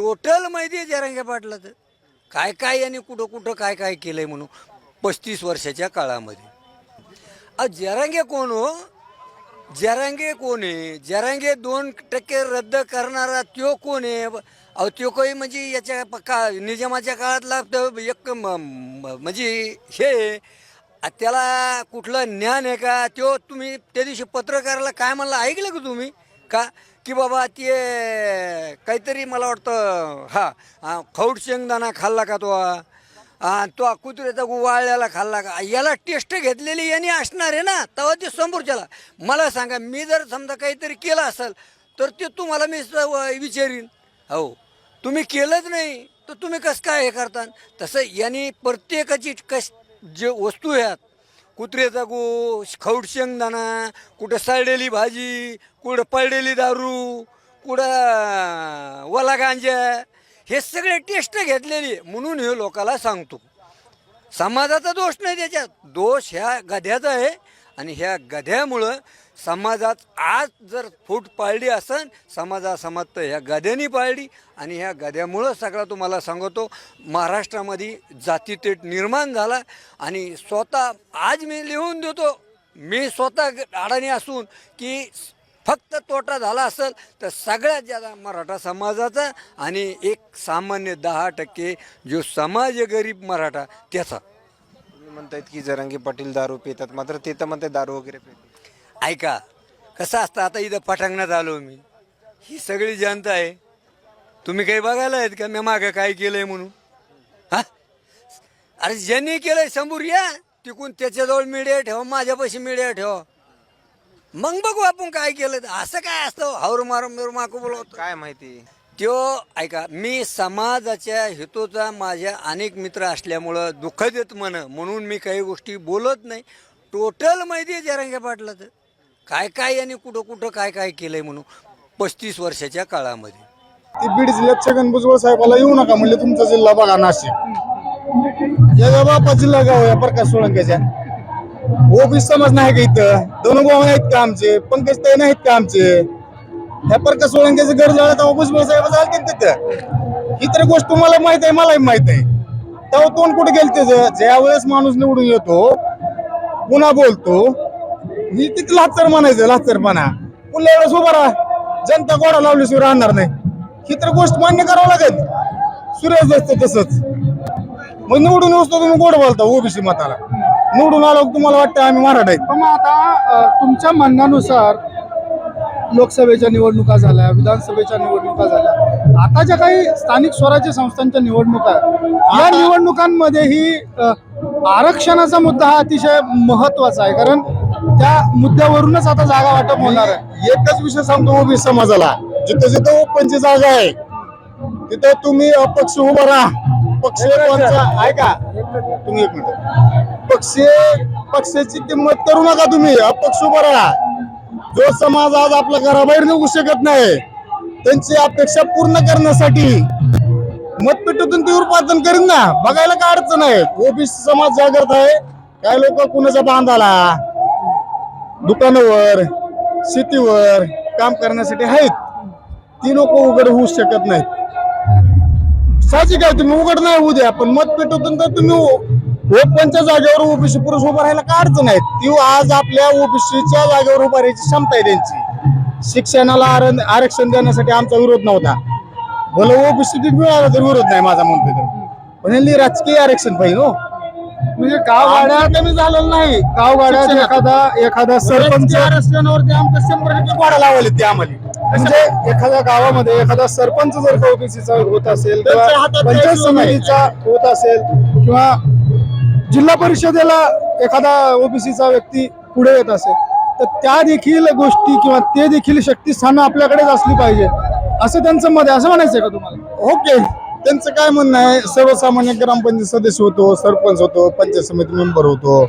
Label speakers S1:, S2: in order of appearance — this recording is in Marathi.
S1: टोटल माहिती आहे जरांगे पाटलाचं. काय काय यांनी कुठं कुठं काय काय केलंय म्हणून. पस्तीस वर्षाच्या काळामध्ये. अ जरांगे कोण हो? जरांगे कोण आहे? जरांगे दोन टक्के रद्द करणारा त्यो कोण आहे? अहो त्यो काही म्हणजे याच्या का निजामाच्या काळातला एक म- म्हणजे हे त्याला कुठलं ज्ञान आहे का? त्यो तुम्ही त्या दिवशी पत्रकाराला काय म्हणलं? ऐकलं का तुम्ही? का? की बाबा ते काहीतरी मला वाटतं हा हा, खौट शेंगदाणा खाल्ला का तो? तो कुत्र्याचा गुवाळल्याला खाल्ला का? याला टेस्ट घेतलेली यांनी असणार आहे ना? तेव्हा ते समोरच्याला. मला सांगा मी जर समजा काहीतरी केलं असेल तर ते तुम्हाला मी विचारीन. हो. तुम्ही केलंच नाही तर तुम्ही कसं काय हे करता तसं यांनी प्रत्येकाची कश जे वस्तू आहेत कुत्र्याचा गो खौट शेंगदाणा कुठं सळलेली भाजी कुठं पळलेली दारू कुठं वला गांजा हे सगळे टेस्ट घेतलेली आहे. म्हणून हे लोकाला सांगतो समाजाचा दोष नाही त्याच्यात दोष ह्या गध्याचा आहे आणि ह्या गध्यामुळं समाजात आज जर फूट पाळली असेल समाजा समाज तर ह्या गध्यानी पाळली आणि ह्या गध्यामुळं सगळा तुम्हाला सांगतो महाराष्ट्रामध्ये जातीतेट निर्माण झाला आणि स्वतः आज मी लिहून देतो मी स्वतः अडाणी असून की फक्त तोटा झाला असेल तर सगळ्यात ज्यादा मराठा समाजाचा आणि एक सामान्य दहा टक्के जो समाज गरीब मराठा त्याचा.
S2: म्हणतायत की जरांगे पाटील दारू पितात. मात्र ते तर म्हणतात दारू वगैरे पितात.
S1: ऐका कसं असतं आता इथं पटांगणात आलो मी. ही सगळी जनता आहे. तुम्ही काही बघायला आहेत का? मी मागं काय केलंय म्हणून? हा? अरे ज्यांनी केलंय समोर या. तिकून त्याच्याजवळ मीडिया ठेवा माझ्यापाशी मीडिया ठेवा. मग बघू आपण काय केलं. असं काय असतं? हावर मारून बिरून माकू बोलवतो.
S2: काय माहिती?
S1: त्यो ऐका मी समाजाच्या हेतूचा माझ्या अनेक मित्र असल्यामुळं दुःख देत म्हण म्हणून मी काही गोष्टी बोलत नाही. टोटल माहिती आहे जरांगे पाटलाचं. काय काय यांनी कुठं कुठं काय काय केलंय म्हणून. पस्तीस वर्षाच्या काळामध्ये.
S3: ते बीड जिल्ह्यात छगन भुजबळ साहेबाला येऊ नका म्हणले तुमचा जिल्हा बघा नाशिक. या बापा जिल्हा गाव या प्रकाश सोळंकेच्या ओबीस समाज नाही का इथं? दोन गाव नाहीत का आमचे? पंकज ते नाहीत का आमचे? या प्रकाश सोळंकेचं घर झालं तेव्हा भुजबळ साहेब झालं तिथं. ही तर गोष्ट तुम्हाला माहीत आहे मलाही माहीत आहे. तेव्हा तोंड कुठे गेलं त्याचं ज्या वेळेस माणूस निवडून येतो पुन्हा बोलतो. ही तिथं लाचर म्हणायचं लाचरपणा पुन्हा वेळेस उभा राहा. जनता गोडा लावल्याशिवाय राहणार नाही. ही तर गोष्ट मान्य करावं लागेल. सुरेश असतं तसंच. मग निवडून असतो तुम्ही गोड बोलता ओबीसी मताला. निवडून आलो तुम्हाला वाटतं आम्ही मराठा आहेत.
S4: पण आता तुमच्या म्हणण्यानुसार लोकसभेच्या निवडणुका झाल्या विधानसभेच्या निवडणुका झाल्या. आता ज्या काही स्थानिक स्वराज्य संस्थांच्या निवडणुका या निवडणुकांमध्येही आरक्षणाचा मुद्दा हा अतिशय महत्त्वाचा आहे. कारण त्या मुद्द्यावरूनच आता जागा वाटप होणार आहे.
S3: एकच विषय सांगतो ओबीसी समाजाला. जिथं जिथं ओपनची जागा आहे तिथं तुम्ही अपक्ष उभा राहा. पक्ष ऐका. तुम्ही एक मिनिट. पक्ष पक्षाची किंमत करू नका तुम्ही. अपक्ष उभा राहा. जो समाज आज आपल्या घराबाहेर निघू शकत नाही त्यांची अपेक्षा पूर्ण करण्यासाठी मतपेटीतून ते उत्पादन करीन ना. बघायला काय अडचण आहे? ओबीसी समाज जागृत आहे. काय लोक कुणाच्या बांधाला? दुकानावर शेतीवर काम करण्यासाठी आहेत. ती लोक उघड होऊ शकत नाहीत. साहजिक आहे तुम्ही उघड नाही होऊ द्या पण मत पेटवतून तर तुम्ही ओपनच्या जागेवर ओबीसी पुरुष उभा राहायला काय अडचण आहे? ती आज आपल्या ओबीसीच्या जागेवर उभा राहायची क्षमता आहे त्यांची. शिक्षणाला आरक्षण देण्यासाठी आमचा विरोध नव्हता. भलं ओबीसी मिळाला तर विरोध नाही माझा म्हणतोय तर. पण यांनी राजकीय आरक्षण पाहिजे हो.
S4: म्हणजे गावगाड्यात
S3: आम्हाला कमी झालेलं नाही.
S4: गावगाड्यात. एखादा एखादा सरपंच
S3: आरक्षणावरती आमचं शंभर टक्के गोडा लावले ते आम्हाला.
S4: म्हणजे एखाद्या गावामध्ये एखादा सरपंच जर का ओबीसीचा होत असेल किंवा पंचायत. समितीचा होत असेल किंवा जिल्हा परिषदेला एखादा ओबीसीचा व्यक्ती पुढे येत असेल तर त्या देखील गोष्टी किंवा ते देखील शक्तीस्थानं आपल्याकडेच असली पाहिजे असं त्यांचं मत आहे. असं म्हणायचं आहे का तुम्हाला?
S3: ओके. त्यांचं काय म्हणणं आहे? सर्वसामान्य ग्रामपंचायत सदस्य होतो सरपंच होतो पंचायत समिती मेंबर होतो.